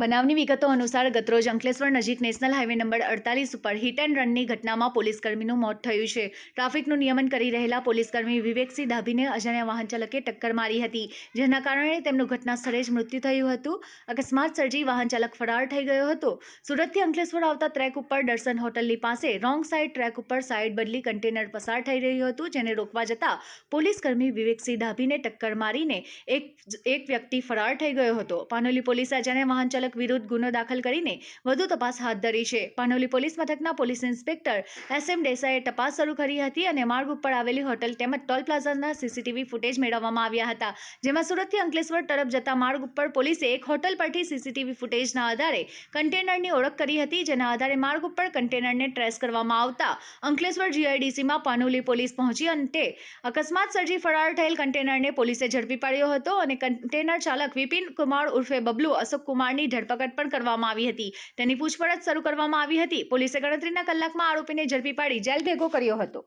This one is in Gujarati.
બનાવની વિગતો અનુસાર ગતરોજ અંકલેશ્વર નજીક નેશનલ હાઈવે નંબર અડતાલીસ ઉપર હિટ એન્ડ રનની ઘટનામાં પોલીસકર્મીનું મોત થયું છે. ટ્રાફિકનું નિયમન કરી રહેલા પોલીસકર્મી વિવેકસિંહ ધાભીને અજાણ્યા વાહન ચાલકે ટક્કર મારી હતી, જેના કારણે તેમનું ઘટના સ્થળે જ મૃત્યુ થયું હતું. અકસ્માત સર્જી વાહન ચાલક ફરાર થઈ ગયો હતો. સુરતથી અંકલેશ્વર આવતા ટ્રેક ઉપર દર્શન હોટલની પાસે રોંગ સાઇડ ટ્રેક ઉપર સાઇડ બદલી કન્ટેનર પસાર થઈ રહ્યું હતું, જેને રોકવા જતા પોલીસકર્મી વિવેકસિંહ ધાભીને ટક્કર મારીને એક એક વ્યક્તિ ફરાર થઈ ગયો હતો. પાનોલી પોલીસે અજાણ્યા વાહન ચાલક વિરુદ્ધ ગુનો દાખલ કરીને વધુ તપાસ હાથ ધરી છે. પાનોલી પોલીસ મથકના પોલીસ ઇન્સ્પેક્ટર એસ એમ દેસાઈએ તપાસ શરૂ કરી હતી અને માર્ગ ઉપર આવેલી હોટલ તેમજ ટોલ પ્લાઝાના સીસીટીવી ફૂટેજ મેળવવામાં આવ્યા હતા. જેમાં સુરતથી અંકલેશ્વર તરફ જતા માર્ગ ઉપર પોલીસે એક હોટલ પરથી સીસીટીવી ફૂટેજના આધારે કન્ટેનરની ઓળખ કરી હતી, જેના આધારે માર્ગ ઉપર કન્ટેનરને ટ્રેસ કરવામાં આવતા અંકલેશ્વર જીઆઈડીસીમાં પાનોલી પોલીસ પહોંચી અંતે અકસ્માત સર્જી ફરાર થયેલ કન્ટેનરને પોલીસે ઝડપી પાડ્યો હતો અને કન્ટેનર ચાલક વિપિન કુમાર ઉર્ફે બબલુ અશોક કુમારની ધરપકડ પણ કરવામાં આવી હતી. તેની પૂછપરછ શરૂ કરવામાં આવી હતી. પોલીસે ગણતરીના કલાકમાં આરોપીને ઝડપી પાડી જેલ ભેગો કર્યો હતો.